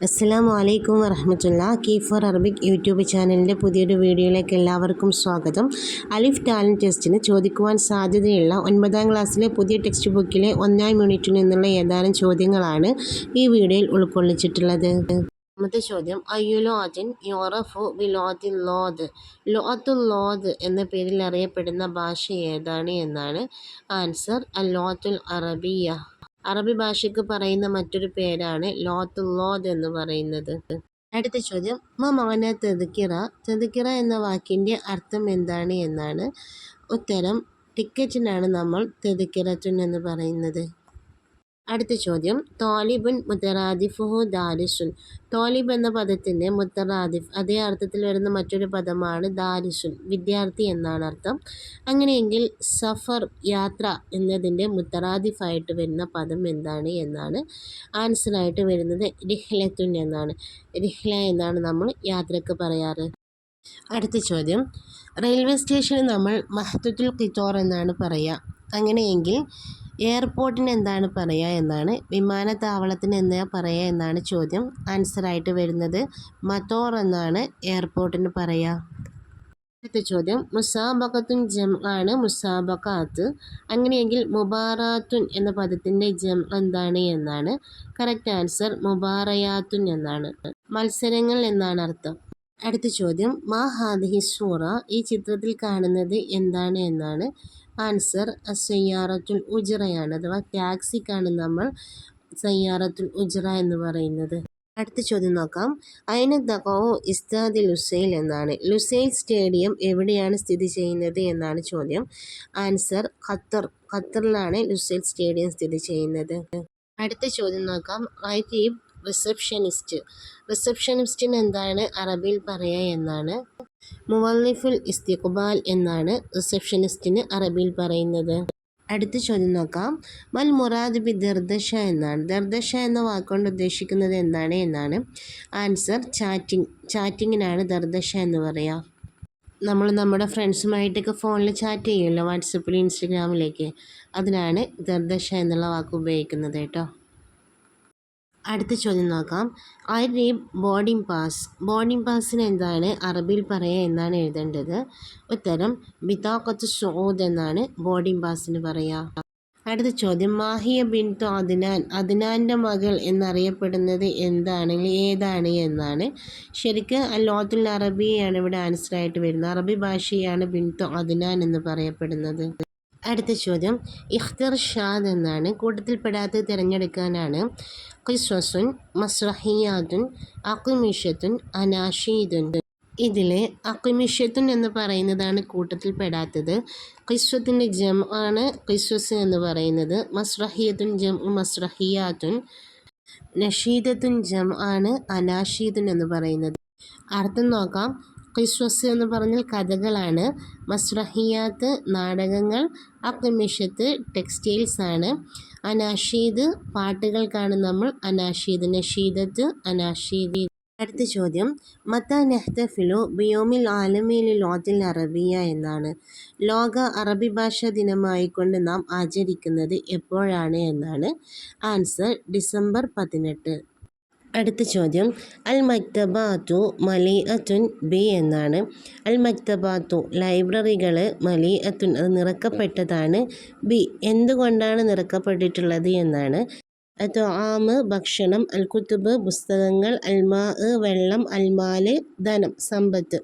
അസ്സലാമു അലൈക്കും വറഹമത്തുള്ള കീഫർ അറബിക് യൂട്യൂബ് ചാനലിന്റെ പുതിയൊരു വീഡിയോയിലേക്ക് എല്ലാവർക്കും സ്വാഗതം. അലിഫ് ടാലന്റ് ടെസ്റ്റിന് ചോദിക്കുവാൻ സാധ്യതയുള്ള ഒൻപതാം ക്ലാസ്സിലെ പുതിയ ടെക്സ്റ്റ് ബുക്കിലെ ഒന്നാം യൂണിറ്റിൽ നിന്നുള്ള ഏതാനും ചോദ്യങ്ങളാണ് ഈ വീഡിയോയിൽ ഉൾക്കൊള്ളിച്ചിട്ടുള്ളത്. ഒന്നാമത്തെ ചോദ്യം അയ്യുലോദിൻ യോറഫു ബിലോദിൻ ലോദ് ലോത്തുൽ ലോദ് എന്ന പേരിൽ അറിയപ്പെടുന്ന ഭാഷ ഏതാണ് എന്നാണ് ആൻസർ അല്ലോത്തുൽ അറബിയ അറബി ഭാഷയ്ക്ക് പറയുന്ന മറ്റൊരു പേരാണ് ലോത്തുല്ലോദ് എന്ന് പറയുന്നത്. അടുത്ത ചോദ്യം മമാന തെതുക്കിറ തെതുക്കിറ എന്ന വാക്കിന്റെ അർത്ഥം എന്താണ് എന്നാണ് ഉത്തരം. ടിക്കറ്റിനാണ് നമ്മൾ തെതുക്കിറത്തുൻ എന്ന് പറയുന്നത്. അടുത്ത ചോദ്യം. തോലിബുൻ മുത്തറാദിഫുഹു ദാരിസുൻ തോലിബ് എന്ന പദത്തിന്റെ മുത്തറാദിഫ് അതേ അർത്ഥത്തിൽ വരുന്ന മറ്റൊരു പദമാണ് ദാരിസുൻ വിദ്യാർത്ഥി എന്നാണ് അർത്ഥം. അങ്ങനെയെങ്കിൽ സഫർ യാത്ര എന്നതിന്റെ മുത്തറാദിഫായിട്ട് വരുന്ന പദം എന്താണ് എന്നാണ് ആൻസറായിട്ട് വരുന്നത് രിഹ്ലത്തുൻ എന്നാണ്. രിഹ്ല എന്നാണ് നമ്മൾ യാത്രയ്ക്ക് പറയാറ്. അടുത്ത ചോദ്യം. റെയിൽവേ സ്റ്റേഷന് നമ്മൾ മഹത്തുൽ കിത്തോർ എന്നാണ് പറയുക അങ്ങനെയെങ്കിൽ എയർപോർട്ടിന് എന്താണ് പറയുക എന്നാണ് വിമാനത്താവളത്തിന് എന്താ പറയുക എന്നാണ് ചോദ്യം. ആൻസറായിട്ട് വരുന്നത് മത്തോർ എന്നാണ് എയർപോർട്ടിന് പറയുക അടുത്ത ചോദ്യം മുസാബക്കത്തുൻ ജം ആണ് മുസാബക്കാത്ത് അങ്ങനെയെങ്കിൽ മുബാറാത്തുൻ എന്ന പദത്തിന്റെ ജം എന്താണ് എന്നാണ്. കറക്റ്റ് ആൻസർ മുബാറയാത്തുൻ എന്നാണ്. മത്സരങ്ങൾ എന്നാണ് അർത്ഥം. അടുത്ത ചോദ്യം മാ ഹാദിഹി സൂറ? ഈ ചിത്രത്തിൽ കാണുന്നത് എന്താണ് എന്നാണ്. ആൻസർ സയ്യാറത്തുൽ ഉജ്റയാണ് അഥവാ ടാക്സിക്കാണ് നമ്മൾ സയ്യാറത്തുൽ ഉജ്റ എന്ന് പറയുന്നത്. അടുത്ത ചോദ്യം നോക്കാം. അയിന തകോ ഇസ്താദി ലുസൈൽ എന്നാണ്. ലുസൈൽ സ്റ്റേഡിയം എവിടെയാണ് സ്ഥിതി ചെയ്യുന്നത് എന്നാണ് ചോദ്യം. Answer Qatar. ഖത്തറിലാണ് ലുസൈൽ സ്റ്റേഡിയം സ്ഥിതി ചെയ്യുന്നത്. അടുത്ത ചോദ്യം നോക്കാം. ഐതീബ് റിസപ്ഷനിസ്റ്റ്. റിസപ്ഷനിസ്റ്റിന് എന്താണ് അറബിയിൽ പറയുക എന്നാണ്. മുവല്ലിഫുൽ ഇസ്തിഖ്ബാൽ എന്നാണ് റിസപ്ഷനിസ്റ്റിന് അറബിയിൽ പറയുന്നത്. അടുത്ത ചോദ്യം നോക്കാം. മൽ മുറാദ് ബി ദർദശ എന്നാണ്. ദർദശ എന്ന വാക്കുകൊണ്ട് ഉദ്ദേശിക്കുന്നത് എന്താണ് എന്നാണ്. ആൻസർ ചാറ്റിംഗ് ചാറ്റിങ്ങിനാണ് ദർദശ എന്ന് പറയുക നമ്മൾ നമ്മുടെ ഫ്രണ്ട്സുമായിട്ടൊക്കെ ഫോണിൽ ചാറ്റ് ചെയ്യുമല്ലോ വാട്സപ്പിൽ ഇൻസ്റ്റഗ്രാമിലേക്ക്. അതിനാണ് ദർദശ എന്നുള്ള വാക്ക് ഉപയോഗിക്കുന്നത് കേട്ടോ. അടുത്ത ചോദ്യം നോക്കാം. I read boarding pass boarding പാസിന് എന്താണ് അറബിയിൽ പറയുക എന്നാണ് എഴുതേണ്ടത്. ഉത്തരം ബിതാഖത്ത് സോദ് എന്നാണ് ബോർഡിംഗ് പാസിന് പറയുക അടുത്ത ചോദ്യം മാഹിയ ബിൻതു അദ്നാൻ അദ്നാന്റെ മകൾ എന്നറിയപ്പെടുന്നത് എന്താണെങ്കിൽ ഏതാണ് എന്നാണ്. ശരിക്ക് ലോത്തുൽ അറബിയാണ് ഇവിടെ ആൻസറായിട്ട് വരുന്നത്. അറബി ഭാഷയാണ് ബിൻതു അദ്നാൻ എന്ന് പറയപ്പെടുന്നത്. അടുത്ത ചോദ്യം. ഇഖ്തർ ഷാദ് എന്നാണ്. കൂട്ടത്തിൽപ്പെടാത്ത തിരഞ്ഞെടുക്കാനാണ്. ഖിസ്വസുൻ മസ്റഹിയാതുൻ അക്കുമിഷത്തുൻ അനാഷീദുൻ. ഇതിലെ അക്കുമിഷത്തുൻ എന്ന് പറയുന്നതാണ് കൂട്ടത്തിൽപ്പെടാത്തത്. ഖിസ്വത്തിന്റെ ജം ആണ് ഖിസ്വസ് എന്ന് പറയുന്നത്. മസ്രഹിയത്തുൻ ജം മസ്രഹിയാത്തുൻ നഷീദത്തുൻ ജം ആണ് അനാഷീദുൻ എന്ന് പറയുന്നത്. അർത്ഥം നോക്കാം. ഖിസ്വസ് എന്ന് പറഞ്ഞാൽ കഥകളാണ്. മസ്റഹിയാത്ത് നാടകങ്ങൾ അക്മിഷത്ത് ടെക്സ്റ്റൈൽസ് ആണ്. അനാഷീദ് പാട്ടുകൾക്കാണ് നമ്മൾ. അനാഷീദ് നഷീദത്ത് അനാഷീദ്. അടുത്ത ചോദ്യം. മത്ത നെഹ്തഫിലു ബിയോമിൽ ആലമിൽ ലോത്തിൽ അറബിയ എന്നാണ്. ലോക അറബി ഭാഷാ ദിനമായിക്കൊണ്ട് നാം ആചരിക്കുന്നത് എപ്പോഴാണ് എന്നാണ്. ആൻസർ ഡിസംബർ പതിനെട്ട്. അടുത്ത ചോദ്യം. അൽ മക്തബാത്തു മലി അത്തുൻ ബി എന്നാണ്. അൽ മക്തബാത്തു ലൈബ്രറികൾ മലി അത്തുൻ അത് നിറക്കപ്പെട്ടതാണ് ബി. എന്തുകൊണ്ടാണ് നിറക്കപ്പെട്ടിട്ടുള്ളത് എന്നാണ്. തൊആമ് ഭക്ഷണം അൽ കുത്തുബ് പുസ്തകങ്ങൾ അൽമാ വെള്ളം അൽമാൽ ധനം സമ്പത്ത്.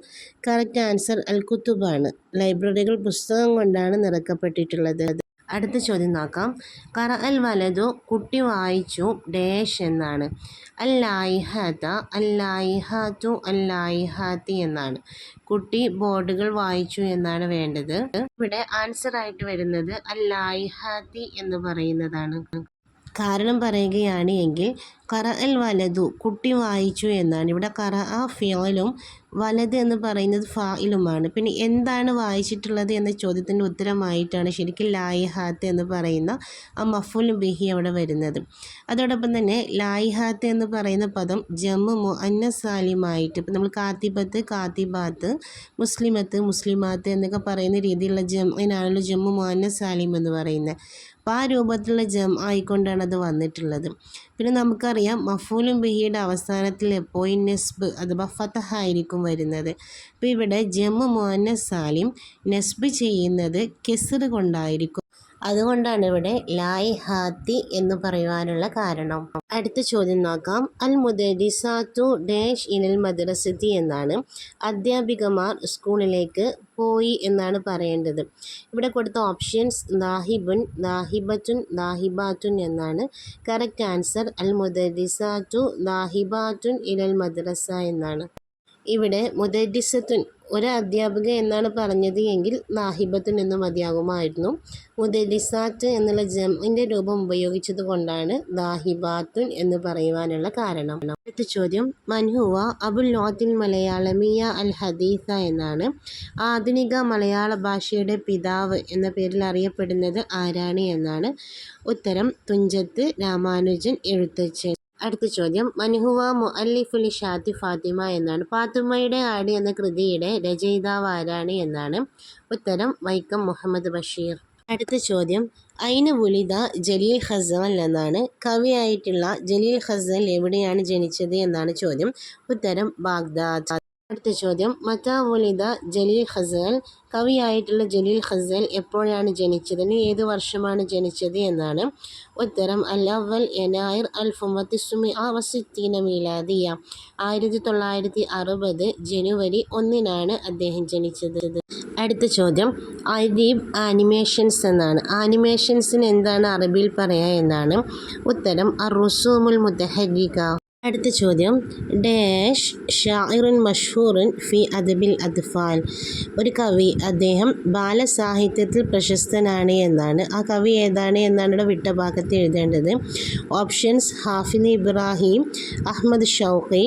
കറക്റ്റ് ആൻസർ അൽ കുത്തുബാണ് ലൈബ്രറികൾ പുസ്തകം കൊണ്ടാണ് നിറക്കപ്പെട്ടിട്ടുള്ളത്. അടുത്ത ചോദ്യം നോക്കാം. കറ അൽ വലതു കുട്ടി വായിച്ചു ഡേഷ് എന്നാണ്. അല്ലായിഹത്ത അല്ലായിഹാത്തു അല്ലായിഹാത്തി എന്നാണ്. കുട്ടി ബോർഡുകൾ വായിച്ചു എന്നാണ് വേണ്ടത്. ഇവിടെ ആൻസർ ആയിട്ട് വരുന്നത് അല്ലായിഹാത്തി എന്ന് പറയുന്നതാണ്. കാരണം പറയുകയാണ് എങ്കിൽ കറ അൽ വലതു കുട്ടി വായിച്ചു എന്നാണ്. ഇവിടെ കറ ആ ഫിയോലും വലത് എന്ന് പറയുന്നത് ഫായിലുമാണ് പിന്നെ എന്താണ് വായിച്ചിട്ടുള്ളത് എന്ന ചോദ്യത്തിന്റെ ഉത്തരമായിട്ടാണ് ശരിക്കും ലായിഹാത്ത് എന്ന് പറയുന്ന ആ മഫുൽ ബിഹി അവിടെ വരുന്നത്. അതോടൊപ്പം തന്നെ ലായിഹാത്ത് എന്ന് പറയുന്ന പദം ജമ്മു അന്നസാലിമായിട്ട് ഇപ്പം നമ്മൾ കാത്തിബത്ത് കാത്തിബാത്ത് മുസ്ലിമത്ത് മുസ്ലിമാത്ത് എന്നൊക്കെ പറയുന്ന രീതിയിലുള്ള ജമ്മിനാണല്ലോ ജമ്മു മുഅന്നസാലിം എന്ന് പറയുന്നത്. അപ്പോൾ ആ രൂപത്തിലുള്ള ജം ആയിക്കൊണ്ടാണ് അത് വന്നിട്ടുള്ളത്. പിന്നെ നമുക്കറിയാം മഫൂലും ബിഹിയുടെ അവസാനത്തിൽ എപ്പോഴും നെസ്ബ് അഥവാ ഫതഹ ആയിരിക്കും വരുന്നത്. അപ്പോൾ ഇവിടെ ജമ്മു മുഹന്നസ് സാലിം നെസ്ബ് ചെയ്യുന്നത് കെസർ കൊണ്ടായിരിക്കും. അതുകൊണ്ടാണ് ഇവിടെ ലായ് ഹാത്തി എന്ന് പറയുവാനുള്ള കാരണം. അടുത്ത ചോദ്യം നോക്കാം. അൽ മുദരിസാത്തു ഡാഷ് ഇനൽ മദ്രസത്തി എന്നാണ്. അധ്യാപികമാർ സ്കൂളിലേക്ക് പോയി എന്നാണ് പറയേണ്ടത്. ഇവിടെ കൊടുത്ത ഓപ്ഷൻസ് ദാഹിബുൻ ദാഹിബത്തുൻ ദാഹിബാത്തുൻ എന്നാണ്. കറക്റ്റ് ആൻസർ അൽ മുദരിസാത്തു ദാഹിബാത്തുൻ ഇനൽ മദ്രസ എന്നാണ്. ഇവിടെ മുദരിസത്തുൻ ഒരു അധ്യാപിക എന്നാണ് പറഞ്ഞത് എങ്കിൽ നാഹിബത്തു നിന്ന് മതിയാകുമായിരുന്നു. മുതലിസാറ്റ് എന്നുള്ള ജമിന്റെ രൂപം ഉപയോഗിച്ചത് കൊണ്ടാണ് ദാഹിബാത്തുൻ എന്ന് പറയുവാനുള്ള കാരണം. അടുത്ത ചോദ്യം മൻഹുവ അബുൽ ലോത്തിൻ മലയാളമിയ അൽ ഹദീസ എന്നാണ്. ആധുനിക മലയാള ഭാഷയുടെ പിതാവ് എന്ന പേരിൽ അറിയപ്പെടുന്നത് ആരാണ് എന്നാണ് ഉത്തരം തുഞ്ചത്ത് രാമാനുജൻ എഴുത്തച്ഛൻ. അടുത്ത ചോദ്യം. മൻഹുവ മുഅല്ലിഫുലി ഷാത്തി ഫാത്തിമ എന്നാണ്. ഫാത്തിമയുടെ ആടി എന്ന കൃതിയുടെ രചയിതാവ് ആരാണ് എന്നാണ് ഉത്തരം വൈക്കം മുഹമ്മദ് ബഷീർ. അടുത്ത ചോദ്യം. ഐന വുലിദ ജലീൽ ഹസൽ എന്നാണ്. കവിയായിട്ടുള്ള ജലീൽ ഹസൽ എവിടെയാണ് ജനിച്ചത് എന്നാണ് ചോദ്യം. ഉത്തരം ബാഗ്ദാദ്. അടുത്ത ചോദ്യം. മതാ ജലീൽ ഹസൽ കവിയായിട്ടുള്ള ജലീൽ ഹസൽ എപ്പോഴാണ് ജനിച്ചത്? ഏത് വർഷമാണ് ജനിച്ചത് എന്നാണ് ഉത്തരം. അൽ അവൽ എനായിർ അൽ ഫുമത്തിസുമി ആ വസിത്തീന മീലാദിയ. ആയിരത്തി തൊള്ളായിരത്തി അറുപത് ജനുവരി ഒന്നിനാണ് അദ്ദേഹം ജനിച്ചത്. അടുത്ത ചോദ്യം. അദീബ് ആനിമേഷൻസ് എന്നാണ്. ആനിമേഷൻസിന് എന്താണ് അറബിയിൽ പറയുക എന്നാണ് ഉത്തരം. അർ റുസൂമുൽ മുത്തഹരിക അടുത്ത ചോദ്യം. ഡാഷ് ഷാഇറുൻ മഷൂറുൻ ഫി അദബിൽ അദ്ഫാൽ ഒരു കവി അദ്ദേഹം ബാലസാഹിത്യത്തിൽ പ്രശസ്തനാണ് എന്നാണ്. ആ കവി ഏതാണ് എന്നാണ് ഇവിടെ വിട്ട ഭാഗത്ത് എഴുതേണ്ടത്. Options Hafiz Ibrahim Ahmed Shawqi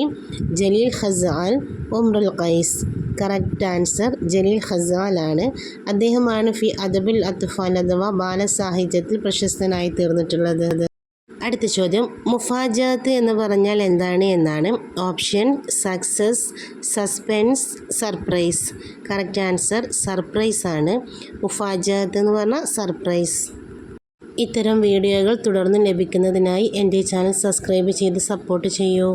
Jalil Khazal ഉംറുൽ ഖൈസ്. കറക്റ്റ് ആൻസർ ജലീൽ ഖസാലാണ് അദ്ദേഹമാണ് ഫി അദബിൽ അത്ഫാൽ അഥവാ ബാലസാഹിത്യത്തിൽ പ്രശസ്തനായി തീർന്നിട്ടുള്ളത്. അടുത്ത ചോദ്യം. മുഫാജാത്ത് എന്ന് പറഞ്ഞാൽ എന്താണ് എന്നാണ്. Option success suspense surprise. Correct answer surprise ആണ്. മുഫാജാത്ത് എന്ന് പറഞ്ഞാൽ സർപ്രൈസ്. ഇത്തരം വീഡിയോകൾ തുടർന്ന് ലഭിക്കുന്നതിനായി എന്റെ ചാനൽ സബ്സ്ക്രൈബ് ചെയ്ത് സപ്പോർട്ട് ചെയ്യൂ.